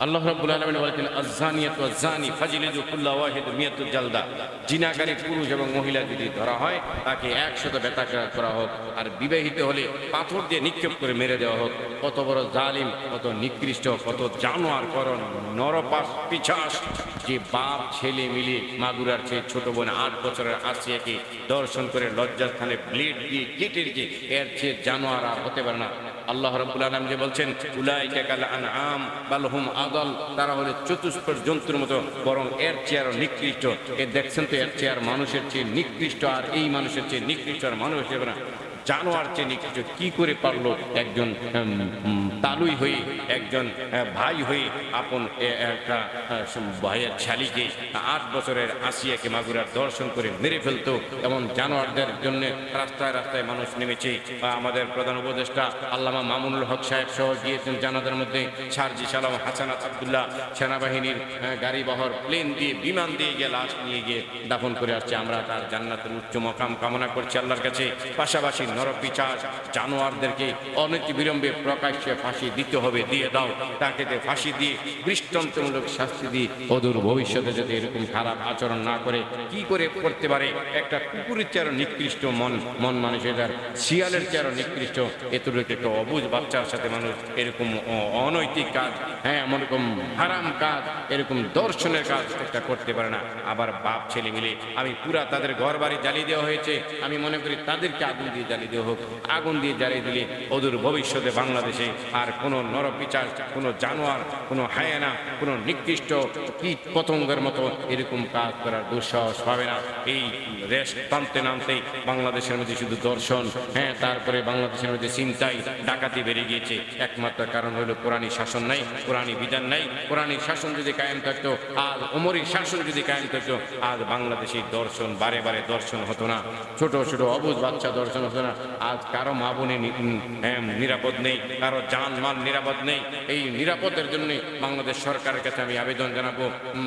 আল্লাহ রাব্বুল আলামিন বলেছেন আয-যানিয়াতু ওয়াজ-যানি ফাজলিদু কুল্লা ওয়াহিদ মিয়াতু জালদা। জিনাকারী পুরুষ এবং মহিলা যদি ধরা হয়, তাকে একশত বেতাকার করা হোক, আর বিবাহিত হলে পাথর দিয়ে নিক্ষেপ করে মেরে দেওয়া হোক। কত বড় জালিম, কত নিকৃষ্ট, কত জানোয়ার করণ নরপাশ পিছাস। যে বাপ, ছেলে মিলে মাগুরার চেয়ে ছোট বোন আট বছরের আসিয়াকে দর্শন করে লজ্জাস্থানে ব্লেড দিয়ে কেটে রেখে এর চেয়ে জানোয়ার আর হতে পারে না। আল্লাহ রব্বুল আলম যে বলছেন, উলাইকা কাল আনআম বাল হুম আদল তারা হলো চতুষ্পর জন্তুর মতো, বরং এর চেয়ার নিকৃষ্ট। এ দেখছেন তো, এর চেয়ার মানুষের চেয়ে নিকৃষ্ট, আর এই মানুষের চেয়ে নিকৃষ্ট আর মানুষ হিসেবে না। জানোয়ার চেয়ে নিকৃষ্ট। কি করে পারল একজন তালুই হয়ে একজন ভাই হয়ে আপন একটা ভাইয়ের ছালিকে আট বছরের আসিয়াকে মাগুরার দর্শন করে মেরে ফেলতো। এমন জানোয়ারদের জন্য রাস্তায় রাস্তায় মানুষ নেমেছে। আমাদের প্রধান উপদেষ্টা আল্লামা মামুনুল হক সাহেব সহ গিয়েছেন জানাদের মধ্যে। সারজি সালাম হাসানাত আবদুল্লাহ সেনাবাহিনীর গাড়ি বহর, প্লেন দিয়ে বিমান দিয়ে গিয়ে লাশ নিয়ে গিয়ে দাফন করে আসছে। আমরা তার জান্নাতের উচ্চ মকাম কামনা করছি আল্লাহর কাছে। পাশাপাশি নরপিচার জানোয়ারদেরকে অনতি বিলম্বে প্রকাশ্যে ফাঁসি দিতে হবে, দিয়ে দাও। তাকে ফাঁসি দিয়ে দৃষ্টান্তমূলক শাস্তি দিয়ে অদূর ভবিষ্যতে যদি এরকম খারাপ আচরণ না করে, কি করে করতে পারে? একটা কুকুরের চেয়ারও নিকৃষ্ট মন মন মানুষের শিয়ালের চেয়ারও নিকৃষ্ট। এতটুকু একটা অবুঝ বাচ্চার সাথে মানুষ এরকম অনৈতিক কাজ হ্যাঁ এমন রকম হারাম কাজ, এরকম দর্শনের কাজ একটা করতে পারে না। আবার বাপ, ছেলে মিলে, আমি পুরা তাদের ঘর বাড়ি জ্বালিয়ে দেওয়া হয়েছে। আমি মনে করি তাদেরকে আগুন দিয়ে জ্বালিয়ে দেওয়া হোক, আগুন দিয়ে জ্বালিয়ে দিলে অদূর ভবিষ্যতে বাংলাদেশে আর কোনো নরপিচার, কোনো জানোয়ার, কোনো হায়ানা, কোনো নিকৃষ্ট কীট পতঙ্গের মতো এরকম কাজ করার দুঃসাহস পাবে না। এই রেশ টানতে নামতেই বাংলাদেশের মধ্যে শুধু দর্শন হ্যাঁ তারপরে বাংলাদেশের মধ্যে চিন্তাই ডাকাতি বেড়ে গিয়েছে। একমাত্র কারণ হলো কোরআনী শাসন নাই, কোরআনী বিধান নাই। কোরআনী শাসন যদি কায়েম থাকতো আজ ওমরের শাসন যদি কায়েম থাকতো, আজ বাংলাদেশে দর্শন, বারে বারে দর্শন হতো না। ছোট ছোট, অবুজ বাচ্চা দর্শন হতো না। আজ কারও মা বোনে নি- হ্যাঁ, নিরাপদ নেই কারও যান মাল নিরাপদ নেই। এই নিরাপদের জন্য বাংলাদেশ সরকারের কাছে আমি আবেদন জানাব।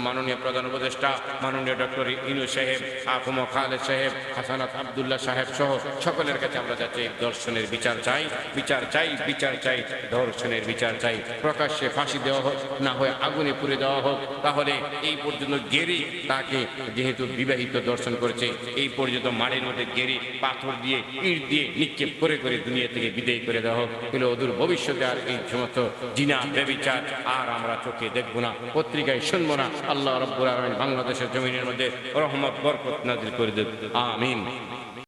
মাননীয় প্রধান উপদেষ্টা মাননীয় ডক্টর ইনু সাহেব আফম খালেদ সাহেব হাসানাত আবদুল্লাহ সাহেব সহ সকলের কাছে আমরা যাচ্ছি। দর্শনের বিচার চাই বিচার চাই বিচার চাই দর্শনের বিচার চাই। প্রকাশ্যে ফাঁসি দেওয়া হোক না হয় আগুনে পুড়ে দেওয়া হোক তাহলে এই পর্যন্ত গেরি তাকে যেহেতু বিবাহিত দর্শন করেছে এই পর্যন্ত মাড়ের মধ্যে গেরি পাথর দিয়ে ইট দিয়ে নিক্ষেপ করে করে দুনিয়া থেকে বিদায় করে দেওয়া হোক তাহলে অদূর ভবিষ্যতে আর এই সমস্ত জিনা বেবিচার আর আমরা চোখে দেখব না, পত্রিকায় শুনব না। আল্লাহ রব্বুল আলমিন বাংলাদেশের জমিনের মধ্যে রহমত, বরকত নাজিল করে দেব। আমিন।